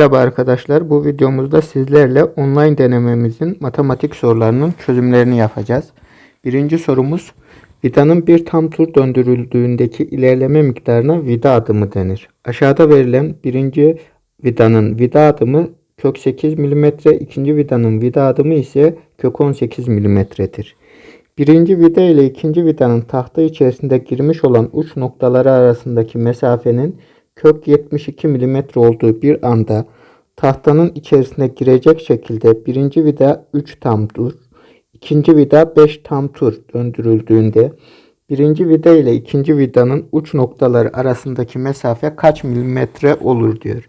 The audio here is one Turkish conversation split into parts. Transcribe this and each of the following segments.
Merhaba arkadaşlar. Bu videomuzda sizlerle online denememizin matematik sorularının çözümlerini yapacağız. Birinci sorumuz vidanın bir tam tur döndürüldüğündeki ilerleme miktarına vida adımı denir. Aşağıda verilen birinci vidanın vida adımı kök 8 mm, ikinci vidanın vida adımı ise kök 18 mm'dir. Birinci vida ile ikinci vidanın tahta içerisinde girmiş olan uç noktaları arasındaki mesafenin kök 72 mm olduğu bir anda tahtanın içerisine girecek şekilde birinci vida 3 tam tur, ikinci vida 5 tam tur döndürüldüğünde birinci vida ile ikinci vidanın uç noktaları arasındaki mesafe kaç milimetre olur diyor.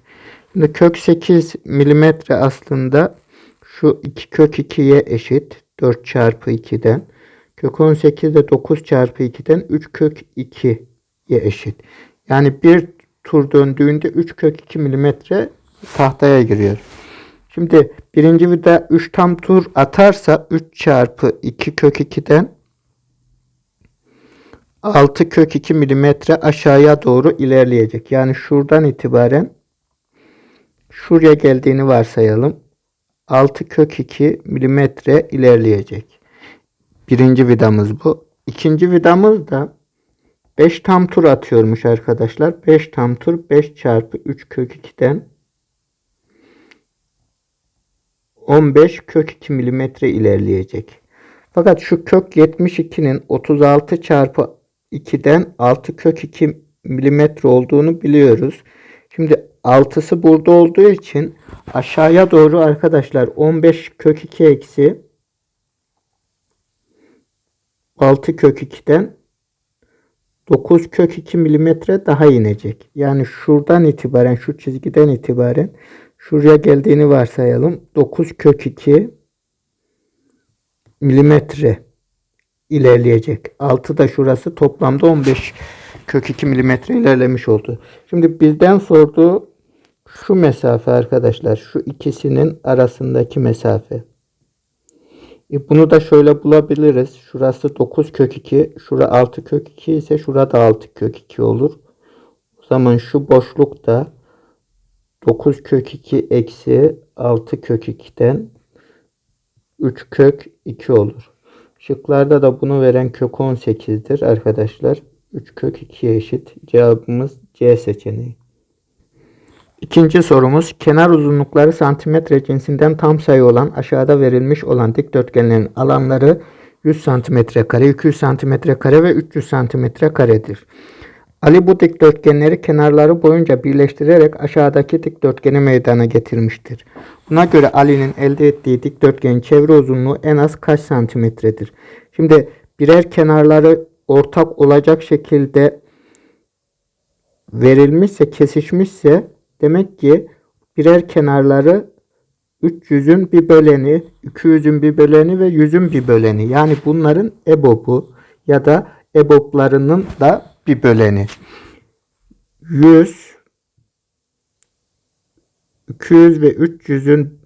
Şimdi kök 8 milimetre aslında şu 2 kök 2'ye eşit 4 çarpı 2'den. Kök 18 de 9 çarpı 2'den 3 kök 2'ye eşit. Yani bir tur döndüğünde 3 kök 2 milimetre tahtaya giriyor. Şimdi birinci vida 3 tam tur atarsa 3 çarpı 2 kök 2'den 6 kök 2 milimetre aşağıya doğru ilerleyecek. Yani şuradan itibaren şuraya geldiğini varsayalım. 6 kök 2 milimetre ilerleyecek. Birinci vidamız bu. İkinci vidamız da 5 tam tur atıyormuş arkadaşlar. 5 tam tur 5 çarpı 3 kök 2'den 15 kök 2 milimetre ilerleyecek. Fakat şu kök 72'nin 36 çarpı 2'den 6 kök 2 milimetre olduğunu biliyoruz. Şimdi 6'sı burada olduğu için aşağıya doğru arkadaşlar 15 kök 2 eksi 6 kök 2'den 9 kök 2 milimetre daha inecek. Yani şuradan itibaren şu çizgiden itibaren şuraya geldiğini varsayalım. 9 kök 2 milimetre ilerleyecek. 6 da şurası toplamda 15 kök 2 milimetre ilerlemiş oldu. Şimdi bizden sorduğu şu mesafe arkadaşlar. Şu ikisinin arasındaki mesafe. E bunu da şöyle bulabiliriz. Şurası 9 kök 2. Şura 6 kök 2 ise şurada 6 kök 2 olur. O zaman şu boşluk da 9 kök 2 eksi 6 kök 2'den 3 kök 2 olur. Şıklarda da bunu veren kök 18'dir arkadaşlar. 3 kök 2'ye eşit. Cevabımız C seçeneği. İkinci sorumuz kenar uzunlukları santimetre cinsinden tam sayı olan aşağıda verilmiş olan dikdörtgenlerin alanları 100 santimetre kare, 200 santimetre kare ve 300 santimetre karedir. Ali bu dikdörtgenleri kenarları boyunca birleştirerek aşağıdaki dikdörtgeni meydana getirmiştir. Buna göre Ali'nin elde ettiği dikdörtgenin çevre uzunluğu en az kaç santimetredir? Şimdi birer kenarları ortak olacak şekilde verilmişse, kesişmişse demek ki birer kenarları 300'ün bir böleni, 200'ün bir böleni ve 100'ün bir böleni. Yani bunların ebobu ya da eboplarının da bir böleni. 100 200 ve 300'ün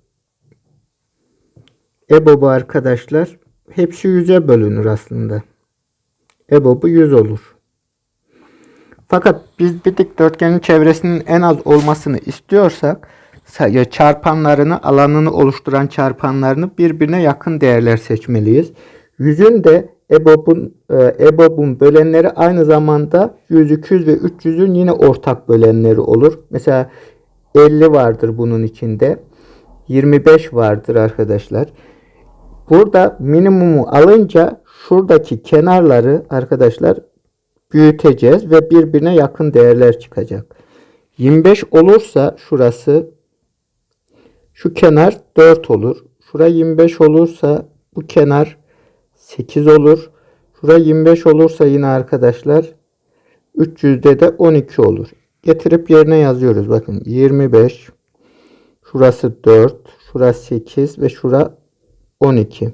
ebobu arkadaşlar hepsi 100'e bölünür aslında. Ebobu 100 olur. Fakat biz bir dikdörtgenin çevresinin en az olmasını istiyorsak çarpanlarını, alanını oluşturan çarpanlarını birbirine yakın değerler seçmeliyiz. Yüzün de EBOB'un e, EBOB'un bölenleri aynı zamanda 100, 200 ve 300'ün yine ortak bölenleri olur. Mesela 50 vardır bunun içinde. 25 vardır arkadaşlar. Burada minimumu alınca şuradaki kenarları arkadaşlar büyüteceğiz ve birbirine yakın değerler çıkacak. 25 olursa şurası şu kenar 4 olur. Şura 25 olursa bu kenar 8 olur. Şura 25 olursa yine arkadaşlar 300'de de 12 olur. Getirip yerine yazıyoruz. Bakın 25 şurası 4 şurası 8 ve şura 12.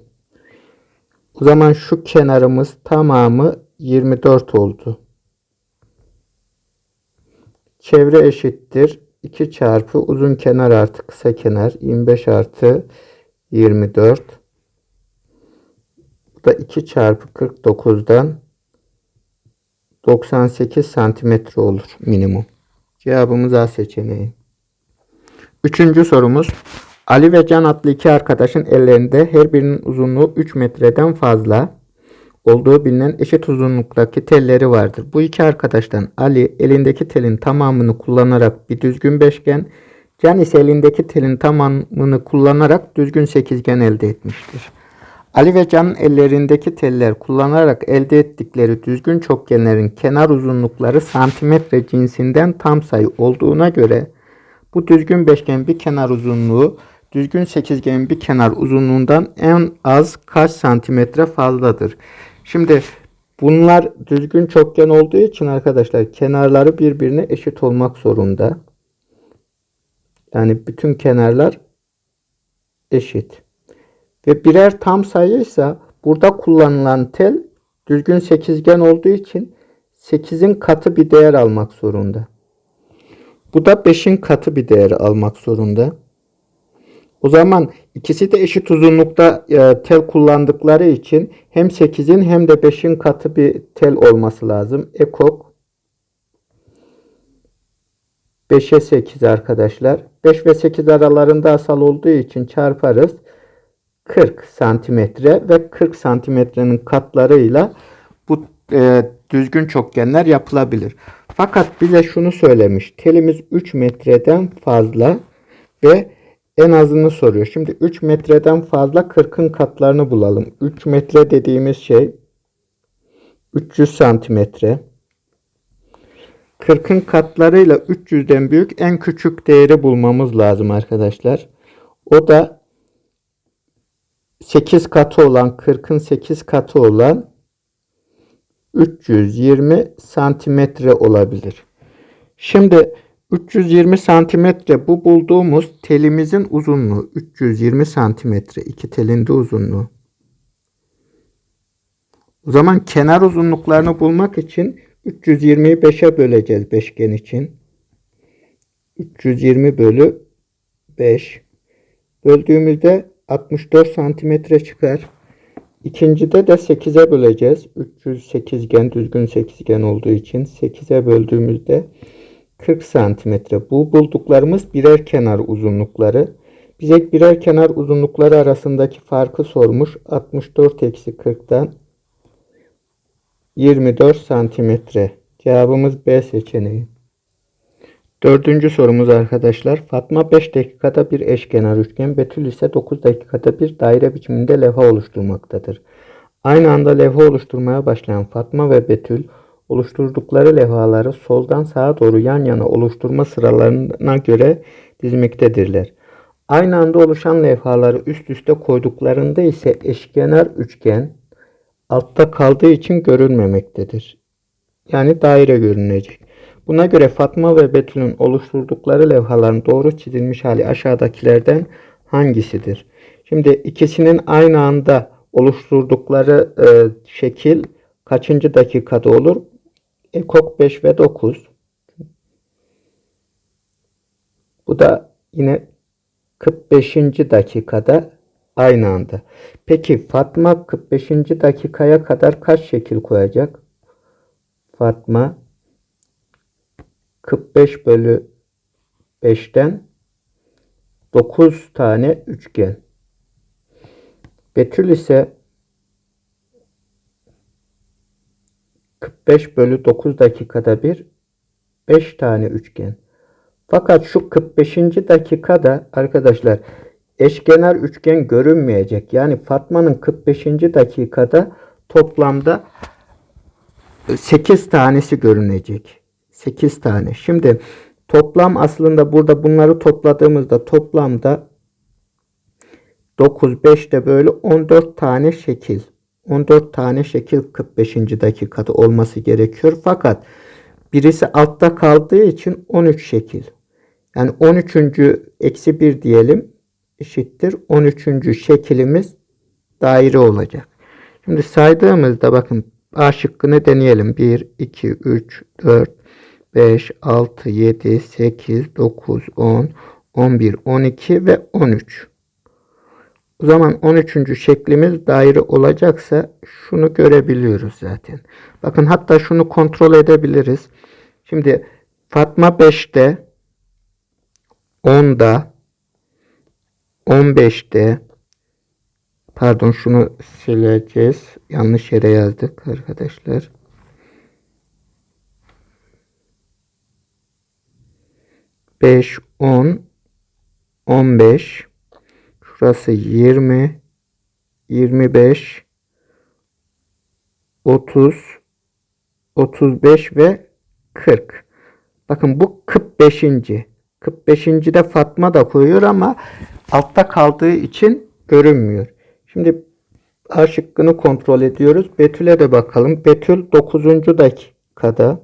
O zaman şu kenarımız tamamı 24 oldu. Çevre eşittir. 2 çarpı uzun kenar artı kısa kenar 25 artı 24. Bu da 2 çarpı 49'dan 98 santimetre olur minimum. Cevabımız A seçeneği. Üçüncü sorumuz. Ali ve Can adlı iki arkadaşın ellerinde her birinin uzunluğu 3 metreden fazla olduğu bilinen eşit uzunluktaki telleri vardır. Bu iki arkadaştan Ali elindeki telin tamamını kullanarak bir düzgün beşgen, Can ise elindeki telin tamamını kullanarak düzgün sekizgen elde etmiştir. Ali ve Can'ın ellerindeki teller kullanarak elde ettikleri düzgün çokgenlerin kenar uzunlukları santimetre cinsinden tam sayı olduğuna göre bu düzgün beşgenin bir kenar uzunluğu düzgün sekizgenin bir kenar uzunluğundan en az kaç santimetre fazladır? Şimdi bunlar düzgün çokgen olduğu için arkadaşlar kenarları birbirine eşit olmak zorunda. Yani bütün kenarlar eşit. Ve birer tam sayıysa burada kullanılan tel düzgün sekizgen olduğu için 8'in katı bir değer almak zorunda. Bu da 5'in katı bir değer almak zorunda. O zaman ikisi de eşit uzunlukta e, tel kullandıkları için hem 8'in hem de 5'in katı bir tel olması lazım. Ekok 5'e 8 arkadaşlar. 5 ve 8 aralarında asal olduğu için çarparız. 40 santimetre ve 40 santimetrenin katlarıyla bu e, düzgün çokgenler yapılabilir. Fakat bize şunu söylemiş. Telimiz 3 metreden fazla ve en azını soruyor. Şimdi 3 metreden fazla 40'ın katlarını bulalım. 3 metre dediğimiz şey 300 santimetre. 40'ın katlarıyla 300'den büyük en küçük değeri bulmamız lazım arkadaşlar. O da 8 katı olan 40'ın 8 katı olan 320 santimetre olabilir. Şimdi 320 santimetre bu bulduğumuz telimizin uzunluğu 320 santimetre iki telin de uzunluğu. O zaman kenar uzunluklarını bulmak için 320'yi 5'e böleceğiz beşgen için. 320 bölü 5 böldüğümüzde 64 santimetre çıkar. İkincide de 8'e böleceğiz. 300 sekizgen düzgün sekizgen olduğu için 8'e böldüğümüzde 40 santimetre. Bu bulduklarımız birer kenar uzunlukları. Bize birer kenar uzunlukları arasındaki farkı sormuş. 64 eksi 40'tan 24 santimetre. Cevabımız B seçeneği. Dördüncü sorumuz arkadaşlar. Fatma 5 dakikada bir eşkenar üçgen, Betül ise 9 dakikada bir daire biçiminde levha oluşturmaktadır. Aynı anda levha oluşturmaya başlayan Fatma ve Betül oluşturdukları levhaları soldan sağa doğru yan yana oluşturma sıralarına göre dizmektedirler. Aynı anda oluşan levhaları üst üste koyduklarında ise eşkenar üçgen altta kaldığı için görünmemektedir. Yani daire görünecek. Buna göre Fatma ve Betül'ün oluşturdukları levhaların doğru çizilmiş hali aşağıdakilerden hangisidir? Şimdi ikisinin aynı anda oluşturdukları e, şekil kaçıncı dakikada olur? Ekok 5 ve 9. Bu da yine 45. dakikada aynı anda. Peki Fatma 45. dakikaya kadar kaç şekil koyacak? Fatma 45 bölü 5'ten 9 tane üçgen. Betül ise 45 bölü 9 dakikada bir 5 tane üçgen. Fakat şu 45. dakikada arkadaşlar eşkenar üçgen görünmeyecek. Yani Fatma'nın 45. dakikada toplamda 8 tanesi görünecek. 8 tane. Şimdi toplam aslında burada bunları topladığımızda toplamda 9, 5 de böyle 14 tane şekil. 14 tane şekil 45. dakikada olması gerekiyor. Fakat birisi altta kaldığı için 13 şekil. Yani 13. eksi 1 diyelim eşittir. 13. şekilimiz daire olacak. Şimdi saydığımızda bakın A şıkkını deneyelim. 1, 2, 3, 4, 5, 6, 7, 8, 9, 10, 11, 12 ve 13. O zaman 13. şeklimiz daire olacaksa şunu görebiliyoruz zaten. Bakın hatta şunu kontrol edebiliriz. Şimdi Fatma 5'te 10'da 15'te pardon şunu sileceğiz. Yanlış yere yazdık arkadaşlar. Beş, on, on beş. Şurası yirmi, yirmi beş, otuz, otuz beş ve kırk. Bakın bu 45. 45. de Fatma da koyuyor ama altta kaldığı için görünmüyor. Şimdi A şıkkını kontrol ediyoruz. Betül'e de bakalım. Betül 9. dakikada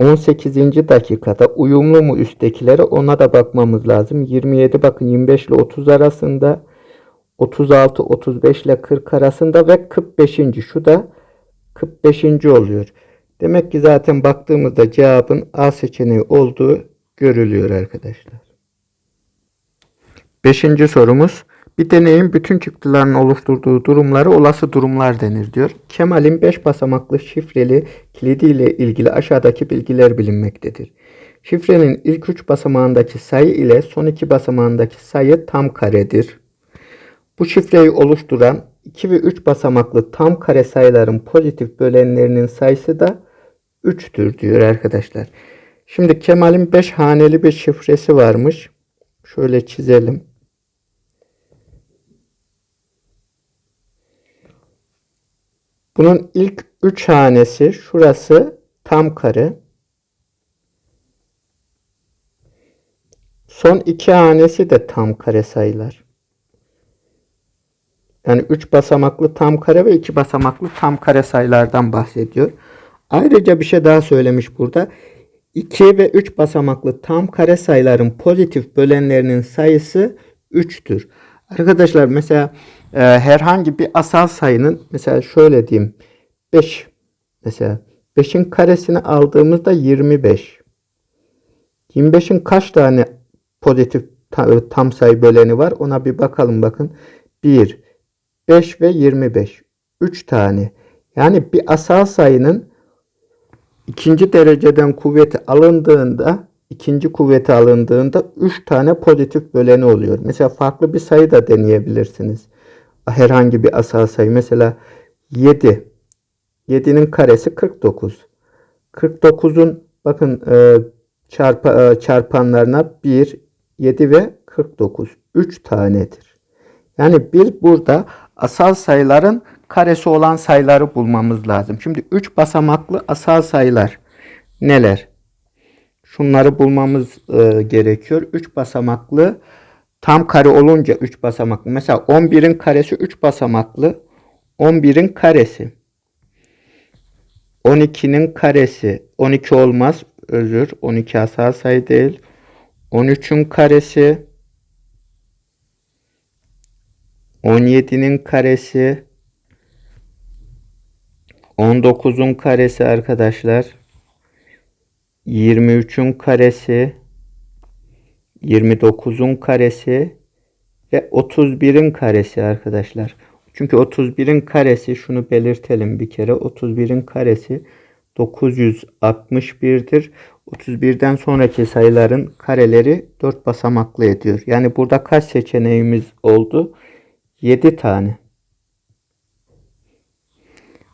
18. dakikada uyumlu mu üsttekilere ona da bakmamız lazım. 27 bakın 25 ile 30 arasında 36 35 ile 40 arasında ve 45. şu da 45. oluyor. Demek ki zaten baktığımızda cevabın A seçeneği olduğu görülüyor arkadaşlar. Beşinci sorumuz. Bir deneyin bütün çıktıların oluşturduğu durumları olası durumlar denir diyor. Kemal'in 5 basamaklı şifreli kilidi ile ilgili aşağıdaki bilgiler bilinmektedir. Şifrenin ilk 3 basamağındaki sayı ile son 2 basamağındaki sayı tam karedir. Bu şifreyi oluşturan 2 ve 3 basamaklı tam kare sayıların pozitif bölenlerinin sayısı da 3'tür diyor arkadaşlar. Şimdi Kemal'in 5 haneli bir şifresi varmış. Şöyle çizelim. Bunun ilk 3 hanesi şurası tam kare. Son 2 hanesi de tam kare sayılar. Yani 3 basamaklı tam kare ve 2 basamaklı tam kare sayılardan bahsediyor. Ayrıca bir şey daha söylemiş burada. 2 ve 3 basamaklı tam kare sayıların pozitif bölenlerinin sayısı 3'tür. Arkadaşlar mesela e, herhangi bir asal sayının mesela şöyle diyeyim 5 mesela 5'in karesini aldığımızda 25. 25'in kaç tane pozitif tam sayı böleni var ona bir bakalım bakın. 1, 5 ve 25. 3 tane. Yani bir asal sayının ikinci dereceden kuvveti alındığında ikinci kuvveti alındığında 3 tane pozitif böleni oluyor. Mesela farklı bir sayı da deneyebilirsiniz. Herhangi bir asal sayı. Mesela 7. 7'nin karesi 49. 49'un bakın e, çarpa, e, çarpanlarına 1, 7 ve 49. 3 tanedir. Yani bir burada asal sayıların karesi olan sayıları bulmamız lazım. Şimdi 3 basamaklı asal sayılar neler? Şunları bulmamız e, gerekiyor. 3 basamaklı tam kare olunca 3 basamaklı. Mesela 11'in karesi 3 basamaklı. 11'in karesi. 12'nin karesi. 12 olmaz. Özür. 12 asal sayı değil. 13'ün karesi. 17'nin karesi 19'un karesi arkadaşlar 23'ün karesi 29'un karesi ve 31'in karesi arkadaşlar. Çünkü 31'in karesi şunu belirtelim bir kere. 31'in karesi 961'dir. 31'den sonraki sayıların kareleri 4 basamaklı ediyor. Yani burada kaç seçeneğimiz oldu? 7 tane.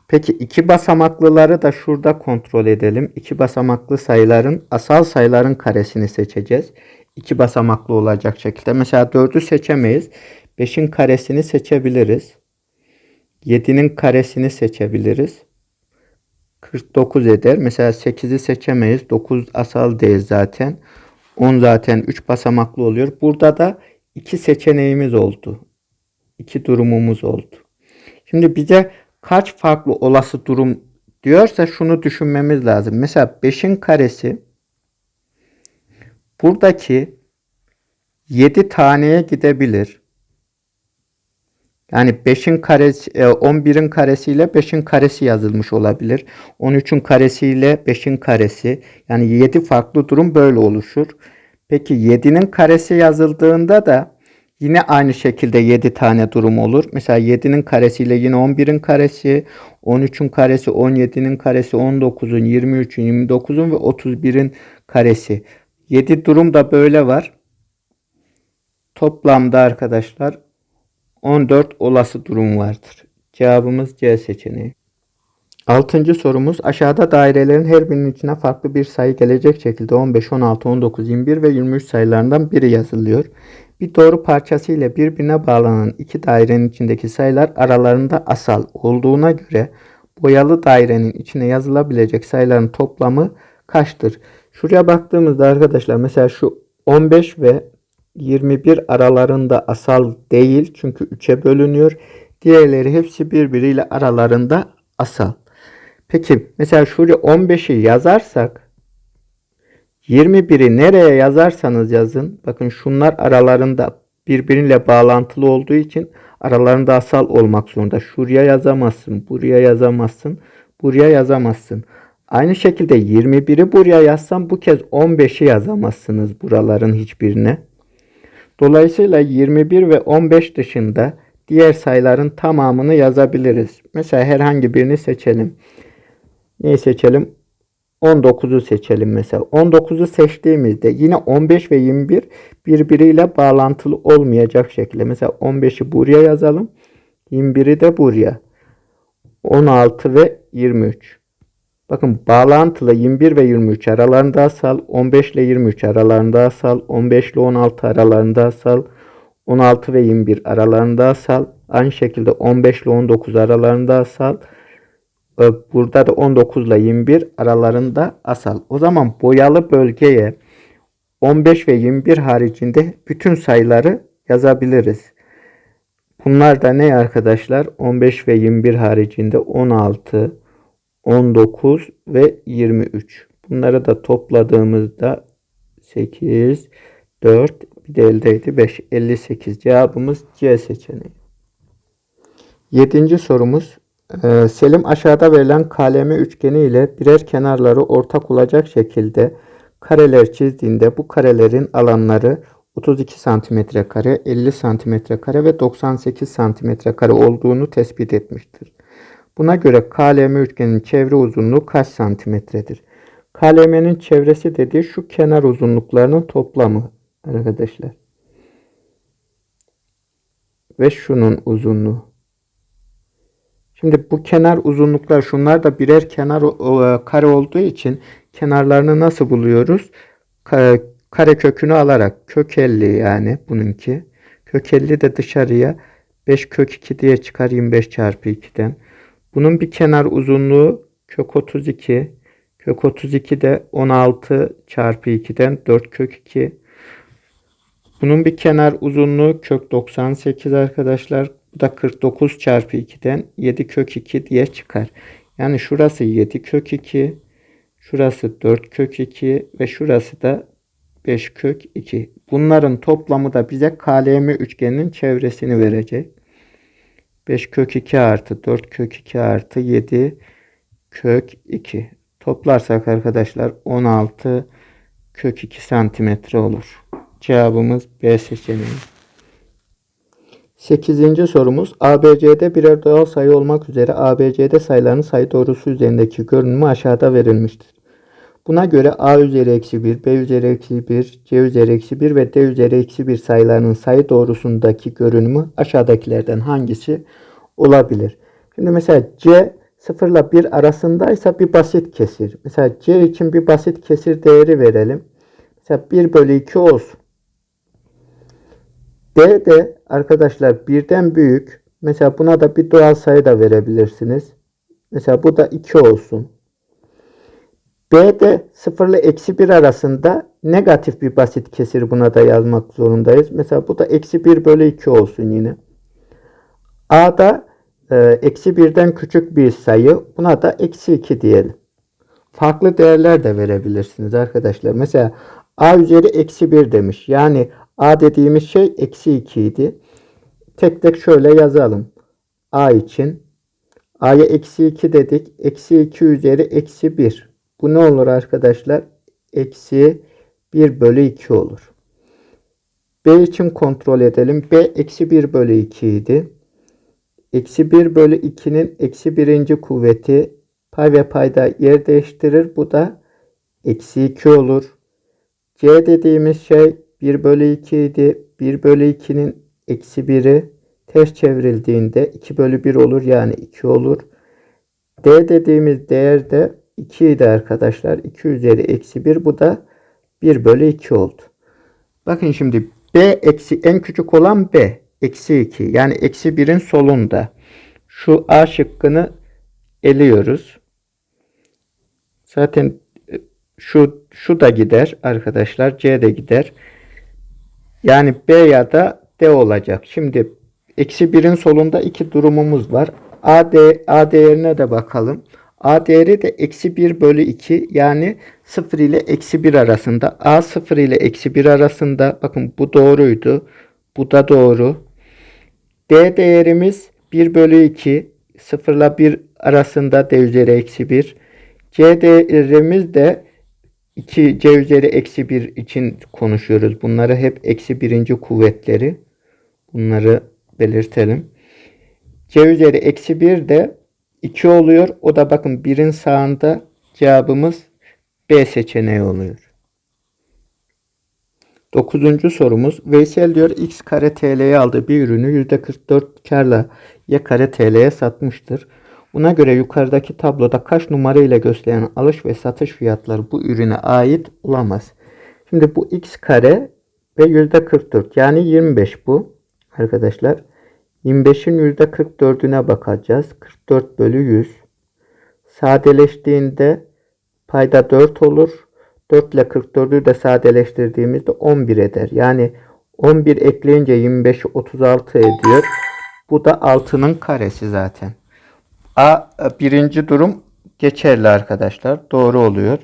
Peki iki basamaklıları da şurada kontrol edelim. İki basamaklı sayıların asal sayıların karesini seçeceğiz. İki basamaklı olacak şekilde. Mesela 4'ü seçemeyiz. 5'in karesini seçebiliriz. 7'nin karesini seçebiliriz. 49 eder. Mesela 8'i seçemeyiz. 9 asal değil zaten. 10 zaten 3 basamaklı oluyor. Burada da iki seçeneğimiz oldu iki durumumuz oldu. Şimdi bize kaç farklı olası durum diyorsa şunu düşünmemiz lazım. Mesela 5'in karesi buradaki 7 taneye gidebilir. Yani 5'in karesi 11'in karesiyle 5'in karesi yazılmış olabilir. 13'ün karesiyle 5'in karesi yani 7 farklı durum böyle oluşur. Peki 7'nin karesi yazıldığında da Yine aynı şekilde 7 tane durum olur. Mesela 7'nin karesiyle yine 11'in karesi, 13'ün karesi, 17'nin karesi, 19'un, 23'ün, 29'un ve 31'in karesi. 7 durum da böyle var. Toplamda arkadaşlar 14 olası durum vardır. Cevabımız C seçeneği. Altıncı sorumuz aşağıda dairelerin her birinin içine farklı bir sayı gelecek şekilde 15, 16, 19, 21 ve 23 sayılarından biri yazılıyor. Bir doğru parçası ile birbirine bağlanan iki dairenin içindeki sayılar aralarında asal olduğuna göre boyalı dairenin içine yazılabilecek sayıların toplamı kaçtır? Şuraya baktığımızda arkadaşlar mesela şu 15 ve 21 aralarında asal değil çünkü 3'e bölünüyor. Diğerleri hepsi birbiriyle aralarında asal. Peki mesela şuraya 15'i yazarsak 21'i nereye yazarsanız yazın. Bakın şunlar aralarında birbiriyle bağlantılı olduğu için aralarında asal olmak zorunda. Şuraya yazamazsın, buraya yazamazsın, buraya yazamazsın. Aynı şekilde 21'i buraya yazsam bu kez 15'i yazamazsınız buraların hiçbirine. Dolayısıyla 21 ve 15 dışında diğer sayıların tamamını yazabiliriz. Mesela herhangi birini seçelim. Neyi seçelim? 19'u seçelim mesela. 19'u seçtiğimizde yine 15 ve 21 birbiriyle bağlantılı olmayacak şekilde. Mesela 15'i buraya yazalım. 21'i de buraya. 16 ve 23. Bakın bağlantılı 21 ve 23 aralarında asal, 15 ile 23 aralarında asal, 15 ile 16 aralarında asal, 16 ve 21 aralarında asal, aynı şekilde 15 ile 19 aralarında asal, burada da 19 ile 21 aralarında asal. O zaman boyalı bölgeye 15 ve 21 haricinde bütün sayıları yazabiliriz. Bunlar da ne arkadaşlar? 15 ve 21 haricinde 16, 19 ve 23. Bunları da topladığımızda 8, 4 bir de eldeydi 5, 58. Cevabımız C seçeneği. Yedinci sorumuz. Ee, Selim aşağıda verilen kalemi üçgeni ile birer kenarları ortak olacak şekilde kareler çizdiğinde bu karelerin alanları 32 santimetre kare, 50 santimetre kare ve 98 santimetre kare olduğunu tespit etmiştir. Buna göre KLM üçgenin çevre uzunluğu kaç santimetredir? KLM'nin çevresi dediği şu kenar uzunluklarının toplamı arkadaşlar. Ve şunun uzunluğu. Şimdi bu kenar uzunluklar şunlar da birer kenar kare olduğu için kenarlarını nasıl buluyoruz? Kare kökünü alarak kök 50 yani bununki. Kök 50 de dışarıya 5 kök 2 diye çıkar 25 çarpı 2'den. Bunun bir kenar uzunluğu kök 32. Kök 32 de 16 çarpı 2'den 4 kök 2. Bunun bir kenar uzunluğu kök 98 arkadaşlar. Bu da 49 çarpı 2'den 7 kök 2 diye çıkar. Yani şurası 7 kök 2. Şurası 4 kök 2 ve şurası da 5 kök 2. Bunların toplamı da bize KLM üçgeninin çevresini verecek. 5 kök 2 artı 4 kök 2 artı 7 kök 2. Toplarsak arkadaşlar 16 kök 2 santimetre olur. Cevabımız B seçeneği. 8. sorumuz ABC'de birer doğal sayı olmak üzere ABC'de sayıların sayı doğrusu üzerindeki görünümü aşağıda verilmiştir. Buna göre A üzeri eksi 1, B üzeri eksi 1, C üzeri eksi 1 ve D üzeri eksi 1 sayılarının sayı doğrusundaki görünümü aşağıdakilerden hangisi olabilir? Şimdi mesela C 0 ile 1 arasındaysa bir basit kesir. Mesela C için bir basit kesir değeri verelim. Mesela 1 bölü 2 olsun. D de arkadaşlar birden büyük. Mesela buna da bir doğal sayı da verebilirsiniz. Mesela bu da 2 olsun. B de 0 ile eksi 1 arasında negatif bir basit kesir buna da yazmak zorundayız. Mesela bu da eksi 1 bölü 2 olsun yine. A'da e, eksi 1'den küçük bir sayı. Buna da eksi 2 diyelim. Farklı değerler de verebilirsiniz arkadaşlar. Mesela A üzeri eksi 1 demiş. Yani A dediğimiz şey eksi 2 idi. Tek tek şöyle yazalım. A için A'ya eksi 2 dedik. Eksi 2 üzeri eksi 1. Bu ne olur arkadaşlar? Eksi 1 bölü 2 olur. B için kontrol edelim. B eksi 1 bölü 2 idi. Eksi 1 bölü 2'nin eksi birinci kuvveti pay ve payda yer değiştirir. Bu da eksi 2 olur. C dediğimiz şey 1 bölü 2 idi. 1 bölü 2'nin eksi 1'i ters çevrildiğinde 2 bölü 1 olur yani 2 olur. D dediğimiz değer de 2 idi arkadaşlar. 2 üzeri eksi 1 bu da 1 bölü 2 oldu. Bakın şimdi B eksi en küçük olan B eksi 2 yani eksi 1'in solunda. Şu A şıkkını eliyoruz. Zaten e, şu şu da gider arkadaşlar. C de gider. Yani B ya da D olacak. Şimdi eksi 1'in solunda iki durumumuz var. A, D, A değerine de bakalım. A değeri de eksi 1 bölü 2 yani 0 ile eksi 1 arasında. A 0 ile eksi 1 arasında. Bakın bu doğruydu. Bu da doğru. D değerimiz 1 bölü 2. 0 ile 1 arasında D üzeri eksi 1. C değerimiz de 2 C üzeri eksi 1 için konuşuyoruz. Bunları hep eksi birinci kuvvetleri. Bunları belirtelim. C üzeri eksi 1 de 2 oluyor. O da bakın 1'in sağında cevabımız B seçeneği oluyor. Dokuzuncu sorumuz. Veysel diyor x kare TL'ye aldığı bir ürünü %44 karla y kare TL'ye satmıştır. Buna göre yukarıdaki tabloda kaç numara ile gösterilen alış ve satış fiyatları bu ürüne ait olamaz. Şimdi bu x kare ve %44 yani 25 bu arkadaşlar. 25'in %44'üne bakacağız. 44 bölü 100. Sadeleştiğinde payda 4 olur. 4 ile 44'ü de sadeleştirdiğimizde 11 eder. Yani 11 ekleyince 25 36 ediyor. Bu da 6'nın karesi zaten. A birinci durum geçerli arkadaşlar. Doğru oluyor.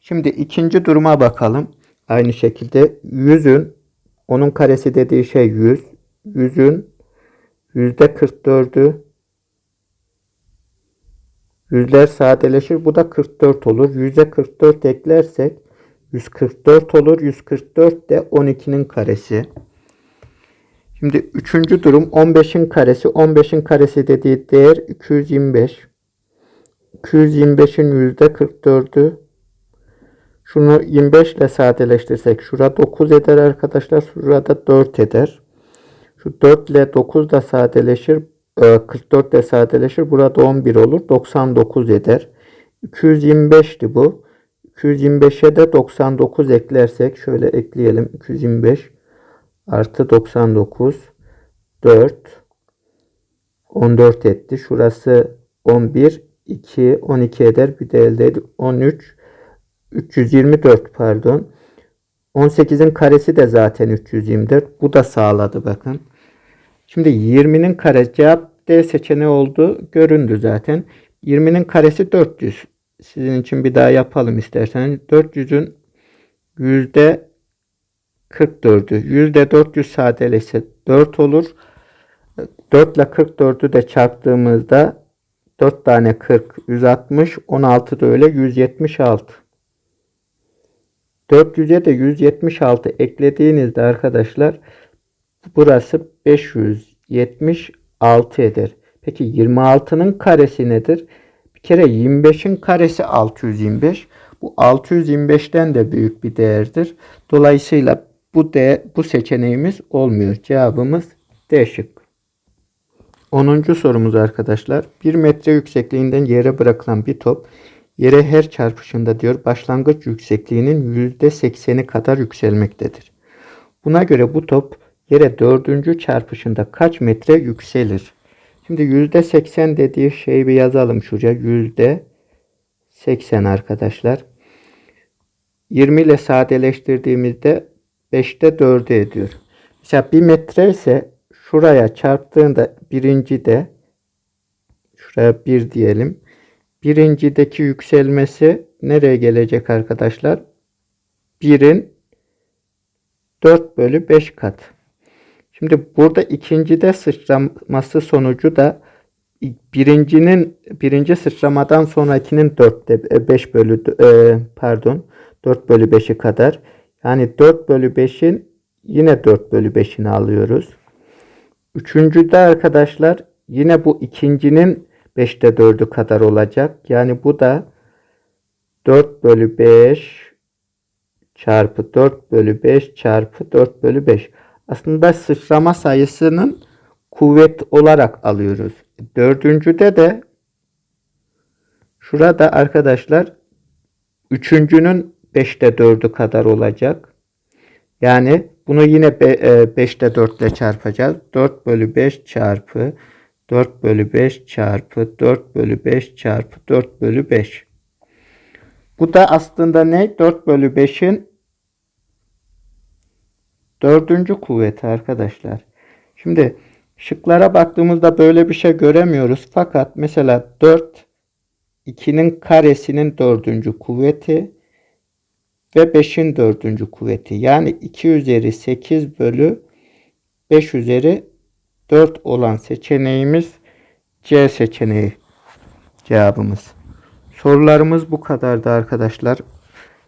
Şimdi ikinci duruma bakalım. Aynı şekilde 100'ün onun karesi dediği şey 100. 100'ün yüzde 44'ü yüzler sadeleşir. Bu da 44 olur. Yüzde 44 eklersek 144 olur. 144 de 12'nin karesi. Şimdi üçüncü durum 15'in karesi. 15'in karesi dediği değer 225. 225'in yüzde 44'ü. Şunu 25 ile sadeleştirsek şurada 9 eder arkadaşlar. Şurada 4 eder. Şu 4 ile 9 da sadeleşir. 44 de sadeleşir. Burada 11 olur. 99 eder. 225'ti bu. 225'e de 99 eklersek şöyle ekleyelim. 225 artı 99 4 14 etti. Şurası 11 2 12 eder. Bir de elde 13 324 pardon. 18'in karesi de zaten 324. Bu da sağladı bakın. Şimdi 20'nin karesi cevap D seçeneği oldu. Göründü zaten. 20'nin karesi 400. Sizin için bir daha yapalım isterseniz. 400'ün yüzde 44'ü. Yüzde 400 sadeleşse 4 olur. 4 ile 44'ü de çarptığımızda 4 tane 40, 160, 16 da öyle 176. 400'e de 176 eklediğinizde arkadaşlar burası 576 eder. Peki 26'nın karesi nedir? Bir kere 25'in karesi 625. Bu 625'ten de büyük bir değerdir. Dolayısıyla bu de bu seçeneğimiz olmuyor. Cevabımız D şık. 10. sorumuz arkadaşlar. 1 metre yüksekliğinden yere bırakılan bir top yere her çarpışında diyor başlangıç yüksekliğinin %80'i kadar yükselmektedir. Buna göre bu top yere dördüncü çarpışında kaç metre yükselir? Şimdi %80 dediği şeyi bir yazalım şuraya. %80 arkadaşlar. 20 ile sadeleştirdiğimizde 5'te 4'ü ediyor. Mesela 1 metre ise şuraya çarptığında birinci de şuraya 1 diyelim. Birincideki yükselmesi nereye gelecek arkadaşlar? 1'in 4 bölü 5 kat. Şimdi burada ikincide sıçraması sonucu da birincinin birinci sıçramadan sonrakinin 4'te 5 bölü e, pardon 4 bölü 5'i kadar. Yani 4 bölü 5'in yine 4 bölü 5'ini alıyoruz. Üçüncüde arkadaşlar yine bu ikincinin 5'te 4'ü kadar olacak. Yani bu da 4 bölü 5 çarpı 4 bölü 5 çarpı 4 bölü 5. Aslında sıçrama sayısının kuvvet olarak alıyoruz. Dördüncüde de şurada arkadaşlar üçüncünün 5'te 4'ü kadar olacak. Yani bunu yine 5'te 4 ile çarpacağız. 4 bölü 5 çarpı 4 bölü 5 çarpı 4 bölü 5 çarpı 4 bölü 5. Bu da aslında ne? 4 bölü 5'in dördüncü kuvveti arkadaşlar. Şimdi şıklara baktığımızda böyle bir şey göremiyoruz. Fakat mesela 4 2'nin karesinin dördüncü kuvveti ve 5'in dördüncü kuvveti. Yani 2 üzeri 8 bölü 5 üzeri 4 olan seçeneğimiz C seçeneği cevabımız. Sorularımız bu kadardı arkadaşlar.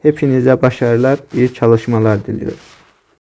Hepinize başarılar, iyi çalışmalar diliyorum.